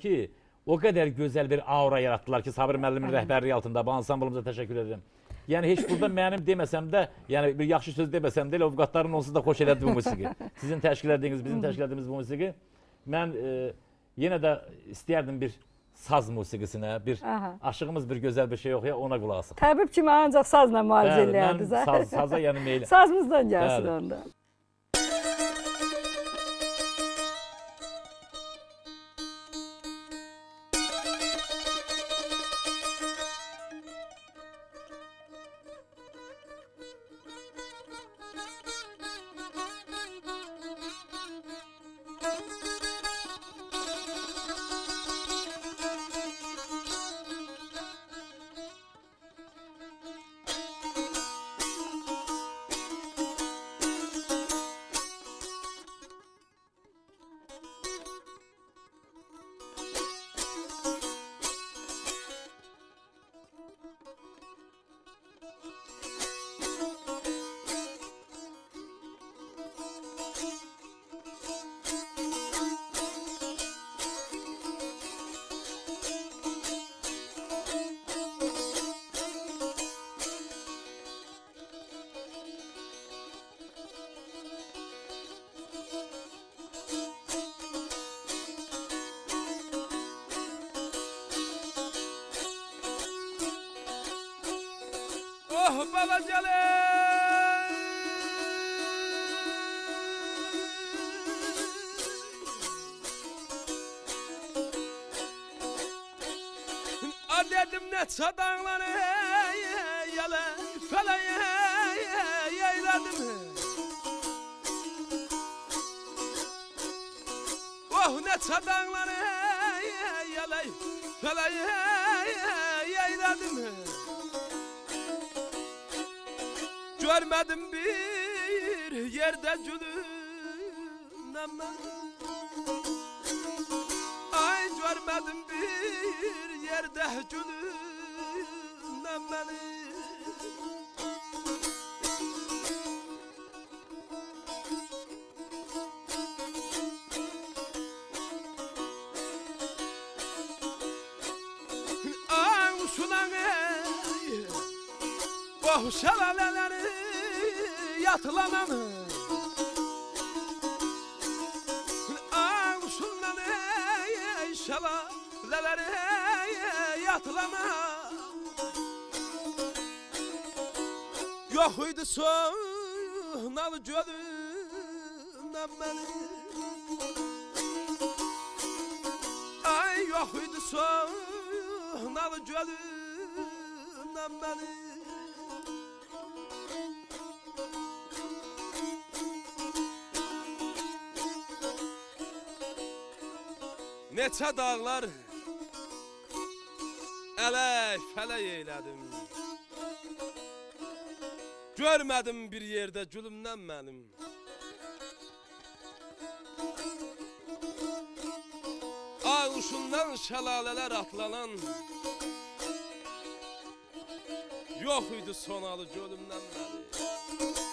ki o kadar güzel bir aura yarattılar ki Sabir müəllimin rəhbərliyi altında bu ansamblımıza təşəkkür edirəm. Yəni heç burada mənim deməsəm də, yəni bir yaxşı söz deməsəm də, ovqatların onsuz da xoş elədi bu musiqi. Sizin təşkil etdiyiniz, bizim təşkil etdiyimiz bu musiqi. Mən e, yenə də istəyərdim bir saz musiqisinə, bir Aha. aşığımız bir gözəl bir şey oxuya ona qulaq asaq. Təbib kimi ancaq sazla müalicə Bəli, mən eləyərdiniz. saz, saza yəni meyl. Sazımızdan gəlsin Bəli. Onda. Oh babacale. Adedim ne çadanları yele feleye yeyledim. Oh ne çadanları yele feleye yeyledim. Görmedim bir yerde gülüm Ay görmedim bir yerde gülüm beni Ay usulan ey Oh şelaleleri yatılanan Ay usullan ey şelaleleri yatılanan Yok idi sonalı gölümden beni. Ay yok idi sonalı gölümden beni Neçə dağlar Ələk fələk eylədim. Görmədim bir yerdə gülümdən mənim. Ağuşundan şəlalələr atlanan Yox idi sonalı gölümdən mənim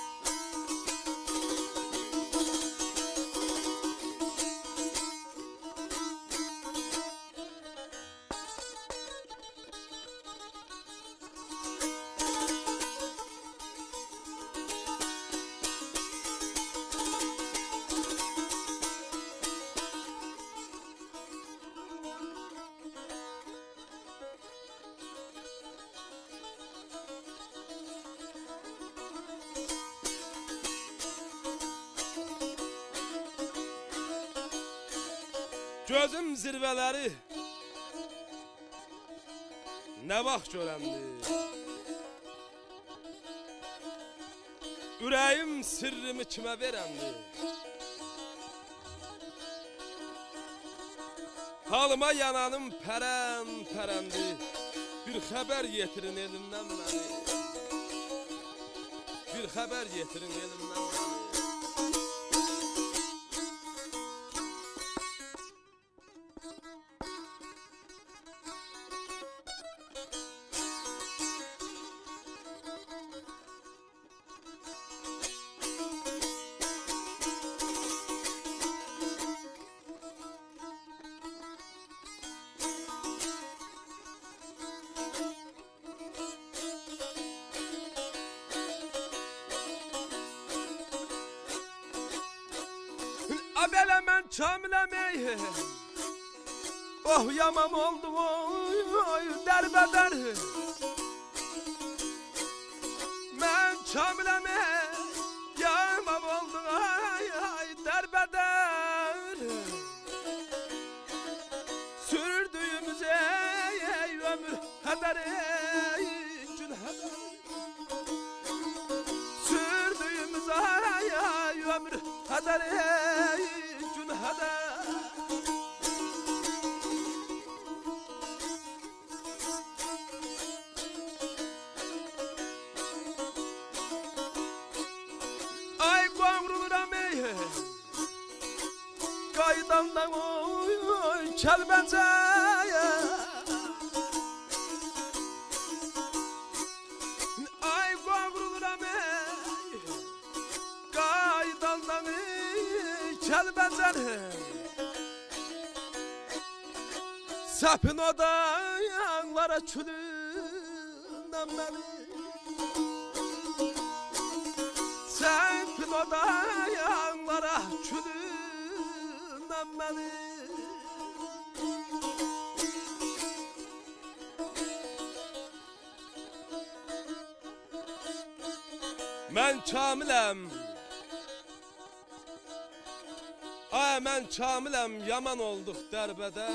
Gözüm zirvələri Nə vaxt görəndi Ürəyim sirrimi kimə verəndi Halıma yananım pərən pərəndi Bir xəbər yetirin elimdən məni. Bir xəbər yetirin elimdən məni belə mən çəmləmək Oh yaman oldu oy dərbədər Mən çəmləmək yaman oldu ay ay dərbədər Sürdüğümüz ey, ey ömür heder ey gün heder. Sürdüğümüz ay ay ömür heder ey oy kəlbəncəyə Ay qavruluram ey Qaydandan ey kəlbəncəyə Səpin o da yanlara külündən məni Səpin o Mən kamiləm Ay mən kamiləm yaman olduq dərbədə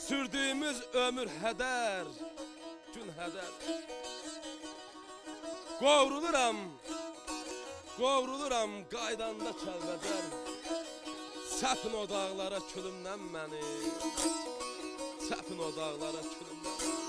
Sürdüyümüz ömür hədər Gün hədər Qovruluram Qovruluram qaydanda kəlbədər Səpin o dağlara külümdən məni Səpin o dağlara külümdən